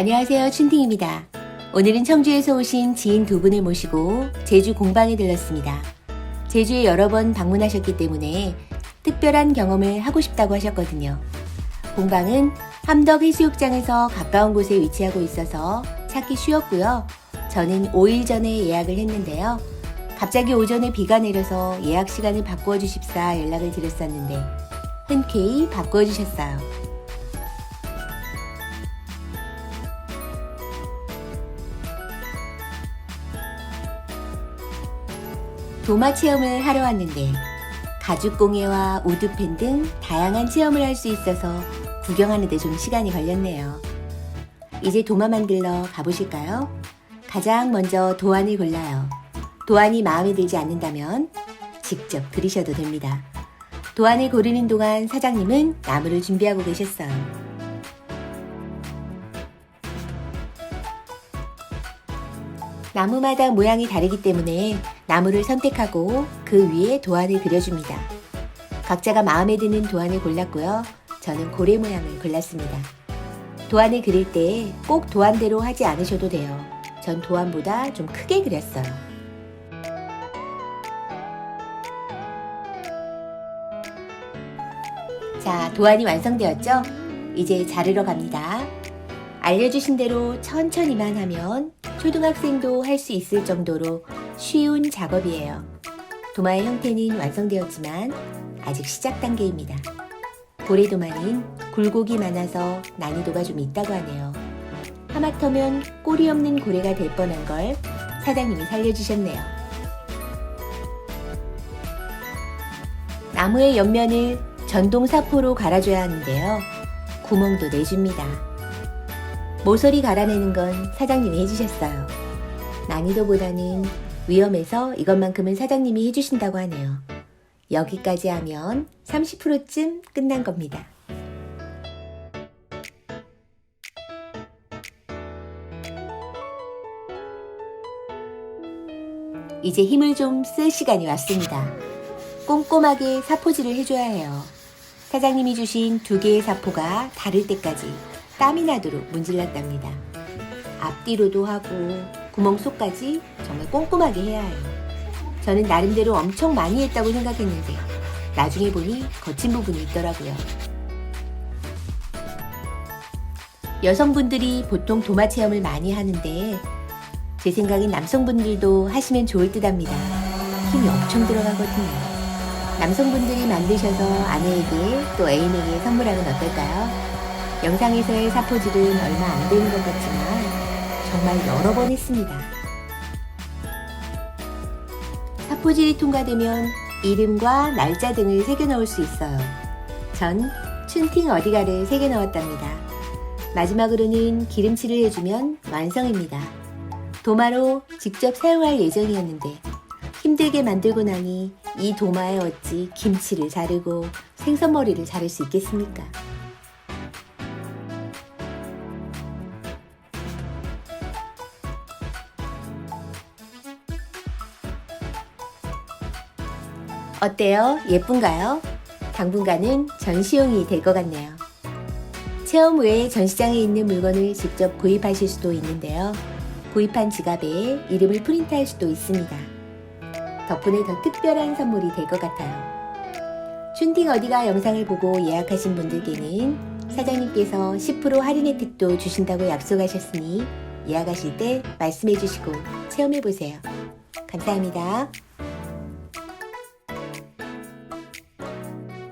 안녕하세요. 춘팅입니다. 오늘은 청주에서 오신 지인 두 분을 모시고 제주 공방에 들렀습니다. 제주에 여러 번 방문하셨기 때문에 특별한 경험을 하고 싶다고 하셨거든요. 공방은 함덕 해수욕장에서 가까운 곳에 위치하고 있어서 찾기 쉬웠고요. 저는 5일 전에 예약을 했는데요. 갑자기 오전에 비가 내려서 예약 시간을 바꾸어 주십사 연락을 드렸었는데 흔쾌히 바꾸어 주셨어요. 도마 체험을 하러 왔는데 가죽 공예와 우드펜 등 다양한 체험을 할 수 있어서 구경하는데 좀 시간이 걸렸네요. 이제 도마 만들러 가보실까요? 가장 먼저 도안을 골라요. 도안이 마음에 들지 않는다면 직접 그리셔도 됩니다. 도안을 고르는 동안 사장님은 나무를 준비하고 계셨어요. 나무마다 모양이 다르기 때문에 나무를 선택하고 그 위에 도안을 그려줍니다. 각자가 마음에 드는 도안을 골랐고요. 저는 고래 모양을 골랐습니다. 도안을 그릴 때 꼭 도안대로 하지 않으셔도 돼요. 전 도안보다 좀 크게 그렸어요. 자, 도안이 완성되었죠? 이제 자르러 갑니다. 알려주신 대로 천천히만 하면 초등학생도 할 수 있을 정도로 쉬운 작업이에요. 도마의 형태는 완성되었지만 아직 시작 단계입니다. 고래 도마는 굴곡이 많아서 난이도가 좀 있다고 하네요. 하마터면 꼬리 없는 고래가 될 뻔한 걸 사장님이 살려주셨네요. 나무의 옆면을 전동 사포로 갈아줘야 하는데요. 구멍도 내줍니다. 모서리 갈아내는 건 사장님이 해주셨어요. 난이도보다는 위험해서 이것만큼은 사장님이 해주신다고 하네요. 여기까지 하면 30%쯤 끝난 겁니다. 이제 힘을 좀 쓸 시간이 왔습니다. 꼼꼼하게 사포질을 해줘야 해요. 사장님이 주신 두 개의 사포가 다를 때까지 땀이 나도록 문질렀답니다. 앞뒤로도 하고 구멍 속까지 정말 꼼꼼하게 해야 해요. 저는 나름대로 엄청 많이 했다고 생각했는데 나중에 보니 거친 부분이 있더라고요. 여성분들이 보통 도마 체험을 많이 하는데 제 생각엔 남성분들도 하시면 좋을 듯 합니다. 힘이 엄청 들어가거든요. 남성분들이 만드셔서 아내에게 또 애인에게 선물하면 어떨까요? 영상에서의 사포질은 얼마 안 되는 것 같지만 정말 여러 번 했습니다. 사포질이 통과되면 이름과 날짜 등을 새겨 넣을 수 있어요. 전 춘팅 어디가를 새겨 넣었답니다. 마지막으로는 기름칠을 해주면 완성입니다. 도마로 직접 사용할 예정이었는데 힘들게 만들고 나니 이 도마에 어찌 김치를 자르고 생선머리를 자를 수 있겠습니까? 어때요? 예쁜가요? 당분간은 전시용이 될 것 같네요. 체험 외에 전시장에 있는 물건을 직접 구입하실 수도 있는데요. 구입한 지갑에 이름을 프린트할 수도 있습니다. 덕분에 더 특별한 선물이 될 것 같아요. 춘팅 어디가 영상을 보고 예약하신 분들께는 사장님께서 10% 할인 혜택도 주신다고 약속하셨으니 예약하실 때 말씀해 주시고 체험해 보세요. 감사합니다.